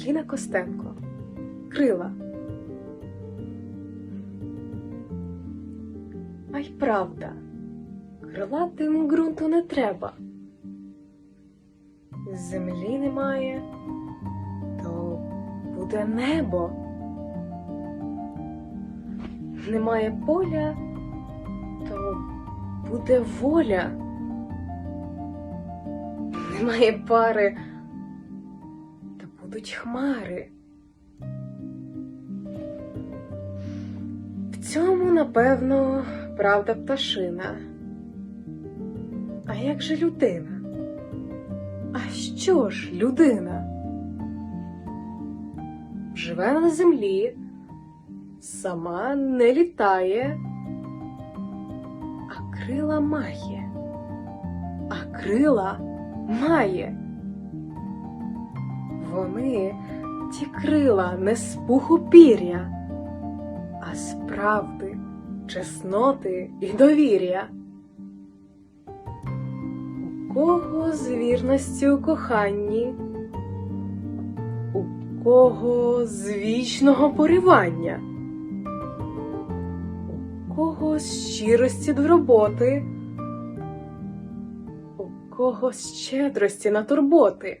Ангеліна Костенко. Крила. А й правда, крилатим ґрунту не треба. Землі немає, то буде небо. Немає поля, то буде воля. Немає пари, будуть хмари. В цьому, напевно, правда пташина. А як же людина? А що ж людина? Живе на землі, сама не літає, а крила має, а крила має. Вони ті крила не з пуху пір'я, а з правди, чесноти і довір'я. У кого з вірності у коханні, у кого з вічного поривання, у кого з щирості до роботи, кого щедрості на турботи.